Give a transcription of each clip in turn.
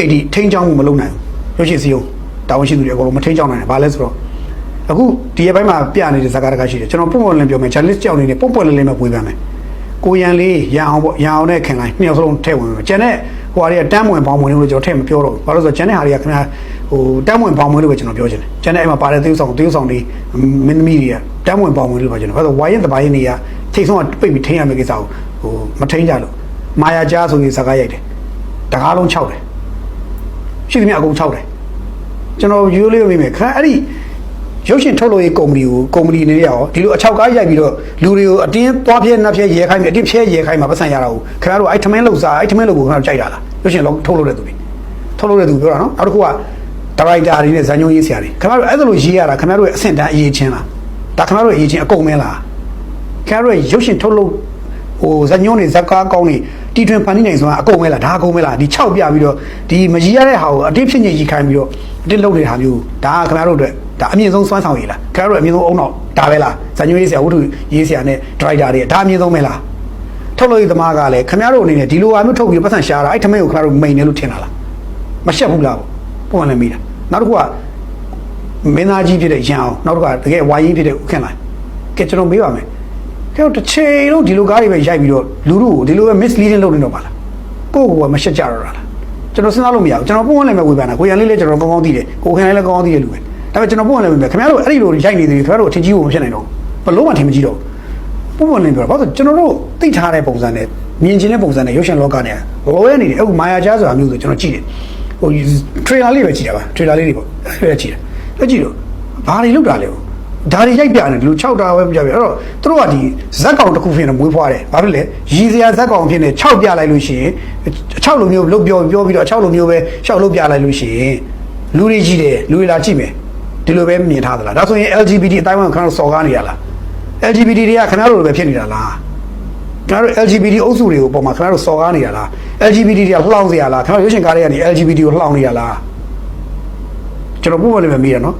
အဲ့ဒီထိန်းချောင်းမှုမလုပ်နိုင်ဘူးရုပ်ရှင်စီယုံတာဝန်ရှိသူတွေအကုန်လုံးမထိန်းချောင်းနိုင်ဘူးဘာလဲဆိုတော့အခုဒီရက်ပိုင်းမှာပြနေတဲ့ဇာတ်ကားတကားရှိတယ်ကျွန်တော်ပုံပေါ်လင်းပြောမယ် challenge ကြောက်နေနေပုံပေါ်လင်းလေးမှပွေးပြန်မယ်ကိုရန်လေးရန်အောင်ပေါ့ရန်အောင်နဲ့ခင်လိုက်နှစ်ယောက်စလုံးထည့်ဝင်မယ်ကျန်တဲ့ဟိုဟာတွေကတန်းဝင်ပေါင်းဝင်လို့ကျွန်တော်ထည့်မပြောတော့ဘူးဘာလို့လဲဆိုတော့ကျန်တဲ့ဟာတွေကခင်ဗျာဟိုတန်းဝင်ပေါင်းဝင်လို့ပဲကျွန်တော်ပြောချင်တယ်ကျန်တဲ့အဲ့မှာပါတဲ့သေုပ်ဆောင်သေုပ်ဆောင်တွေမင်းသမီးတွေကတန်းဝင်ပေါင်းဝင်လို့ပဲကျွန်တော်ဘာလို့ဝိုင်းရင်တပိုင်းနေရထိတ်ဆုံးကပိတ်ပြီးထိန်းရမယ့်ကိစ္စကိုဟိုမထိန်းကြလို့မာယာကြားဆိုရင်စကားရိုက်တယ်တကားလုံး6တယ် ရှိသမျှအကုန်6တယ်ကျွန်တော်ရိုးလေးမိမယ်ခါအဲ့ဒီရုပ်ရှင်ထုတ်လို့ရေးကုမ္ပဏီကိုကုမ္ပဏီအနေနဲ့ရောဒီလိုအချောက်ကားရိုက်ပြီးတော့လူတွေကိုအတင်းသွားပြဲနှက်ပြဲရဲခိုင်းပြီးအတင်းဖြဲရဲခိုင်းမှာပတ်စံရတာကိုခင်ဗျားတို့အဲ့ထမင်းလောက်စားအဲ့ထမင်းလောက်ကိုခင်ဗျားတို့ကြိုက်တာလားရုပ်ရှင်လောက်ထုတ်လို့တဲ့သူတွေထုတ်လို့တဲ့သူပြောတာနော်နောက်တစ်ခုကဒါရိုက်တာတွေနဲ့ဇာညုံရေးဆရာတွေခင်ဗျားတို့အဲ့ဒါလိုရေးရတာခင်ဗျားတို့ရဲ့အဆင့်တန်းအရေးချင်းလားဒါခင်ဗျားတို့ရဲ့အရေးချင်းအကုန်မင်းလားခင်ဗျားတို့ရဲ့ရုပ်ရှင်ထုတ်လို့ဟိုဇာညုံတွေဇက်ကားကောင်းတွေ တီထွင်ဖန်တီးနိုင်ဆိုတာအကုန်မဲလားဒါအကုန်မဲလားဒီ6ပြပြီးတော့ဒီမကြီးရတဲ့ဟာကိုအတင်းဖြစ်ညစ်ကြီးခိုင်းပြီးတော့အတင်းလုပ်နေတာမျိုးဒါကခင်ဗျားတို့အတွက်ဒါအမြင့်ဆုံးစွမ်းဆောင်ရည်လားခင်ဗျားတို့အမြင့်ဆုံးအုံတော့ဒါပဲလားဇာညုံရေးဆရာဝတ္ထုရေးဆရာနဲ့ဒရိုက်တာတွေဒါအမြင့်ဆုံးပဲလားထုတ်လို့ရသမားကလည်းခင်ဗျားတို့အနေနဲ့ဒီလိုဟာမျိုးထုတ်ပြီးပတ်စံရှာတာအဲ့ထမင်းကိုခင်ဗျားတို့မိန်တယ်လို့ထင်တာလားမရှက်ဘူးလားပုံလည်းမိတာနောက်တစ်ခုကမင်းသားကြီးဖြစ်တဲ့ရန်အောင်နောက်တစ်ခါတကယ်ဝိုင်းကြီးဖြစ်တဲ့ဦးခင်လိုင်းကဲကျွန်တော်မေးပါမယ် ခင်ဗျားတို့တစ်ချိန်လုံးဒီလိုကားတွေပဲရိုက်ပြီးတော့လူလူကိုဒီလိုပဲ misleading လုပ်နေတော့ပါလားကိုယ့်ကိုယ်ကမရှက်ကြတော့တာလားကျွန်တော်စဉ်းစားလို့မရဘူးကျွန်တော်ပုံဝင်လည်းမဝေဖန်တာကိုရန်လေးလည်းကျွန်တော်ကောင်းကောင်းသိတယ်ကိုခင်လည်းကောင်းကောင်းသိတယ်လူပဲဒါပေမဲ့ကျွန်တော်ပုံဝင်လည်းမဝေဖန်ခင်ဗျားတို့အဲ့ဒီလိုရိုက်နေသေးတယ်ခင်ဗျားတို့အထင်ကြီးဖို့မဖြစ်နိုင်တော့ဘူးဘလို့မှထင်မကြီးတော့ဘူးပုံဝင်လည်းပြောတာဘာလို့ကျွန်တော်တို့သိထားတဲ့ပုံစံနဲ့မြင်ချင်းတဲ့ပုံစံနဲ့ရုပ်ရှင်လောကနဲ့လောရဲနေတယ်အခုမာယာကြားဆိုတာမျိုးဆိုကျွန်တော်ကြည့်တယ်ဟို trailer လေးပဲကြည့်တာပါ trailer လေးတွေပေါ့အဲ့ဒါကြည့်တယ်အဲ့ကြည့်တော့ဘာတွေလောက်တာလဲဒါ ဓာရီရိုက်ပြတယ်ဘလို့6တာပဲမပြပြအဲ့တော့သူတို့ကဒီဇက်ကောင်တစ်ခုဖြစ်နေမွေးဖွားတယ်ဘာဖြစ်လဲရည်စရာဇက်ကောင်ဖြစ်နေ6ပြလိုက်လို့ရှိရင်6လိုမျိုးလုတ်ပြောပြောပြီးတော့6လိုမျိုးပဲရှောက်လုတ်ပြလိုက်လို့ရှိရင်လူတွေကြည့်တယ်လူတွေလာကြည့်မယ်ဒီလိုပဲမြင်ထားသလားဒါဆိုရင် LGBT အတိုင်းအဝန်ခန်းစော်ကားနေရလား LGBT တွေကခင်ဗျားတို့လိုပဲဖြစ်နေတာလားကျွန်တော်တို့ LGBT အုပ်စုတွေကိုပုံမှန်ခင်ဗျားတို့စော်ကားနေရလား LGBT တွေကလှောင်နေရလားခင်ဗျားတို့ရွှေရှင်ကားတွေကနေ LGBT ကိုလှောင်နေရလားကျွန်တော်ပို့ဝင်နေမှာမိရနော်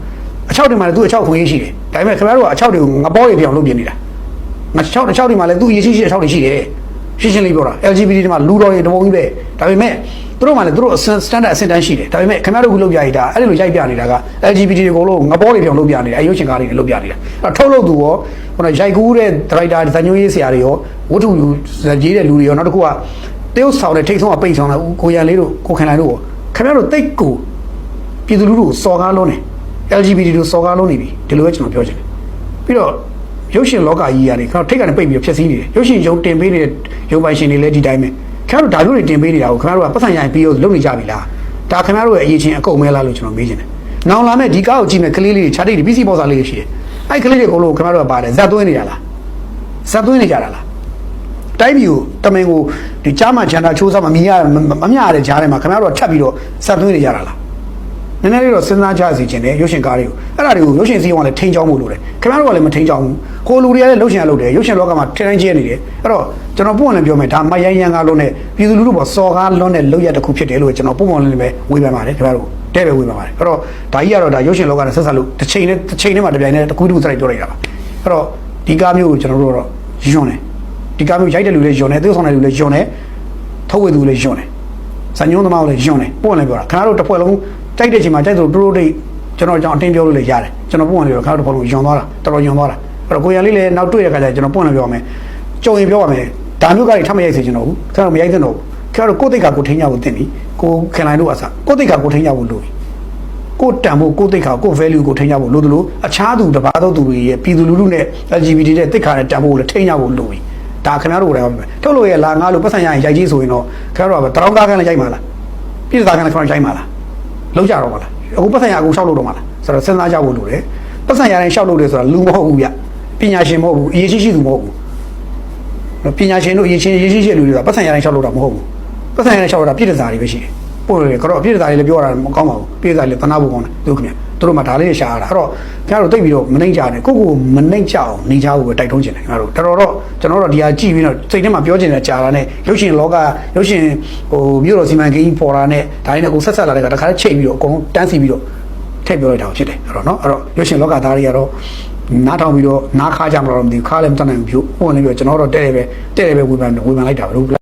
အချောက်တွေမှာလည်းသူ့အချောက်ခွင့်ရရှိတယ်ဒါပေမဲ့ခင်ဗျားတို့ကအချောက်တွေကိုငပေါတွေပြောင်းလုပ်ပြနေတာငါချောက်အချောက်တွေမှာလည်းသူ့ရရှိရှိအချောက်တွေရှိတယ်ရှင်းရှင်းလေးပြောတာ LGBT တွေမှာလူတော်တွေတပုံကြီးပဲဒါပေမဲ့သူတို့မှလည်းသူတို့ standard အဆင့်တန်းရှိတယ်ဒါပေမဲ့ခင်ဗျားတို့ကလုပ်ပြရတာအဲ့ဒီလိုရိုက်ပြနေတာက LGBT တွေကိုလို့ငပေါတွေပြောင်းလုပ်ပြနေတာအဲ့ရုပ်ရှင်ကားတွေနဲ့လုပ်ပြနေတာအဲ့ထုတ်လို့သူရောဟိုရိုက်ကူးတဲ့ director ဇာညိုးရေးဆရာတွေရောဝတ္ထုရေးတဲ့လူတွေရောနောက်တစ်ခုကတရုတ်ဆောင်တဲ့ထိတ်ဆုံးကပိတ်ဆောင်တာကိုရန်လေးတို့ကိုခင်လိုက်တို့ခင်ဗျားတို့တိတ်ကိုပြည်သူလူထုကိုစော်ကားလုံးတယ် LGBT တို့စော်ကားလုံးနေပြီဒီလိုပဲကျွန်တော်ပြောချင်တယ်ပြီးတော့ရုပ်ရှင်လောကကြီးကနေခင်ဗျားထိတ်ကနေပိတ်ပြီးဖျက်ဆီးနေတယ်ရုပ်ရှင်ရုံတင်ပေးနေတဲ့ရုပ်ပိုင်ရှင်တွေလည်းဒီတိုင်းပဲခင်ဗျားတို့ဒါမျိုးတွေတင်ပေးနေတာကိုခင်ဗျားတို့ကပတ်စံရိုင်ပြီးတော့လုပ်နေကြပြီလားဒါခင်ဗျားတို့ရဲ့အရေးချင်းအကုန်မဲလားလို့ကျွန်တော်မေးချင်တယ်နောင်လာမဲ့ဒီကားကိုကြည့်မဲ့ကလေးလေးတွေခြားတိတ်တွေ PC ပေါ်စာလေးတွေရှိတယ်အဲ့ကလေးတွေအကုန်လုံးခင်ဗျားတို့ကပါတယ်ဇက်သွင်းနေကြလားဇက်သွင်းနေကြတာလားတိုင်းပြည်ကိုတမင်ကိုဒီကြားမှဂျန်တာချိုးစားမမြင်ရမမြရတဲ့ကြားထဲမှာခင်ဗျားတို့ကထပ်ပြီးတော့ဇက်သွင်းနေကြတာလား နည်းနည်းလေးတော့စဉ်းစားကြစီခြင်းတယ်ရုပ်ရှင်ကားတွေကိုအဲ့ဒါတွေကိုရုပ်ရှင်စီးအောင်လည်းထိန်းချောင်းဖို့လိုတယ်ခင်ဗျားတို့ကလည်းမထိန်းချောင်းဘူးကိုလူတွေကလည်းလှုပ်ရှင်ရလုပ်တယ်ရုပ်ရှင်လောကမှာထိန်းတိုင်းကျဲနေတယ်အဲ့တော့ကျွန်တော်ပုံမှန်လည်းပြောမယ်ဒါမယန်ရန်ကားလုံးနဲ့ပြည်သူလူထုပေါ်စော်ကားလွန်းတဲ့လုပ်ရတစ်ခုဖြစ်တယ်လို့ကျွန်တော်ပုံမှန်လည်းပဲဝေဖန်ပါတယ်ခင်ဗျားတို့တဲ့ပဲဝေဖန်ပါတယ်အဲ့တော့ဒါကြီးကတော့ဒါရုပ်ရှင်လောကနဲ့ဆက်ဆက်လို့တစ်ချိန်နဲ့တစ်ချိန်နဲ့မှတစ်ပြိုင်နဲ့တစ်ခုတစ်ခုစလိုက်ပြောလိုက်တာပါအဲ့တော့ဒီကားမျိုးကိုကျွန်တော်တို့ကတော့ယွန်းတယ်ဒီကားမျိုးရိုက်တဲ့လူလည်းယွန်းတယ်သေဆောင်တဲ့လူလည်းယွန်းတယ်ထုတ်ဝေသူလည်းယွန်းတယ်ဇညုံသမားကိုလည်းယွန်းတယ်ပို့လည်းပြောတာခင်ဗျားတို့တစ်ဖွဲ့လုံး ကြိုက်တဲ့ချိန်မှာကြိုက်သလိုတိုးတိုးတိတ်ကျွန်တော်ကြောင့်အတင်းပြောလို့လည်းရတယ်ကျွန်တော်ပို့လည်းပြောခင်ဗျားတို့တစ်ဖွဲ့လုံးယွန်းသွားတာတော်တော်ယွန်းသွားတာအဲ့တော့ကိုရန်လေးလည်းနောက်တွေ့တဲ့ခါကျရင်ကျွန်တော်ပို့လည်းပြောမယ်ကြုံရင်ပြောပါမယ်ဒါမျိုးကတွေထပ်မရိုက်စေချင်တော့ဘူးခင်ဗျားတို့မရိုက်သင့်တော့ဘူးခင်ဗျားတို့ကိုယ်တိတ်ကကိုထိန်းကြဖို့တင်ပြီကိုခင်လိုက်လို့အစားကိုယ်တိတ်ကကိုထိန်းကြဖို့လိုပြီကိုတန်ဖို့ကိုတိတ်ခါကို value ကိုထိန်းကြဖို့လိုသလိုအခြားသူတပါးသောသူတွေရဲ့ပြည်သူလူထုနဲ့ LGBT တဲ့တိတ်ခါနဲ့တန်ဖို့လည်းထိန်းကြဖို့လိုပြီဒါခင်ဗျားတို့လည်းထုတ်လို့ရလာငါလို့ပတ်စံရရင်ရိုက်ကြီးဆိုရင်တော့ခင်ဗျားတို့ကတရောင်းကားကန်းလည်းရိုက်မှာလားပြည်သားကလည်းခေါင်းရိုက်မှာလား လောက်ကြတော့မလားအခုပတ်စံရအကုန်ရှောက်လို့တော့မလားဆိုတော့စဉ်းစားကြဖို့လိုတယ်ပတ်စံရတိုင်းရှောက်လို့တယ်ဆိုတာလူမဟုတ်ဘူးဗျပညာရှင်မဟုတ်ဘူးအရေးရှိရှိသူမဟုတ်ဘူးပညာရှင်တို့အရေးချင်းရေးရှိရှိလူတွေကပတ်စံရတိုင်းရှောက်လို့တာမဟုတ်ဘူးပတ်စံရတိုင်းရှောက်လို့တာပြည်သားတွေပဲရှိတယ် ပို့တယ်ကတော့ပြည်သားတွေလည်းပြောတာမကောင်းပါဘူးပြည်သားတွေလည်းသနာဖို့ကောင်းတယ်သူခင်ဗျသူတို့မှဒါလေးရှာရတာအဲ့တော့ခင်ဗျားတို့တိတ်ပြီးတော့မနှိမ့်ကြနဲ့ကိုကိုမနှိမ့်ကြအောင်နေကြဖို့ပဲတိုက်တွန်းချင်တယ်ခင်ဗျားတို့တော်တော်တော့ကျွန်တော်တို့ဒီဟာကြည့်ပြီးတော့စိတ်ထဲမှာပြောချင်တဲ့ကြာတာနဲ့ရုပ်ရှင်လောကရုပ်ရှင်ဟိုမြို့တော်စီမံကိန်းပေါ်တာနဲ့ဒါတွေနဲ့ကိုဆက်ဆက်လာတဲ့ကတခါတည်းချိန်ပြီးတော့အကုန်တန်းစီပြီးတော့ထည့်ပြောလိုက်တာဖြစ်တယ်အဲ့တော့နော်အဲ့တော့ရုပ်ရှင်လောကသားတွေကတော့နားထောင်ပြီးတော့နားခါကြမှာတော့မသိဘူးခါလည်းမတတ်နိုင်ဘူးဟိုလည်းပြောကျွန်တော်တို့တဲ့တယ်ပဲတဲ့တယ်ပဲဝေဖန်ဝေဖန်လိုက်တာပဲ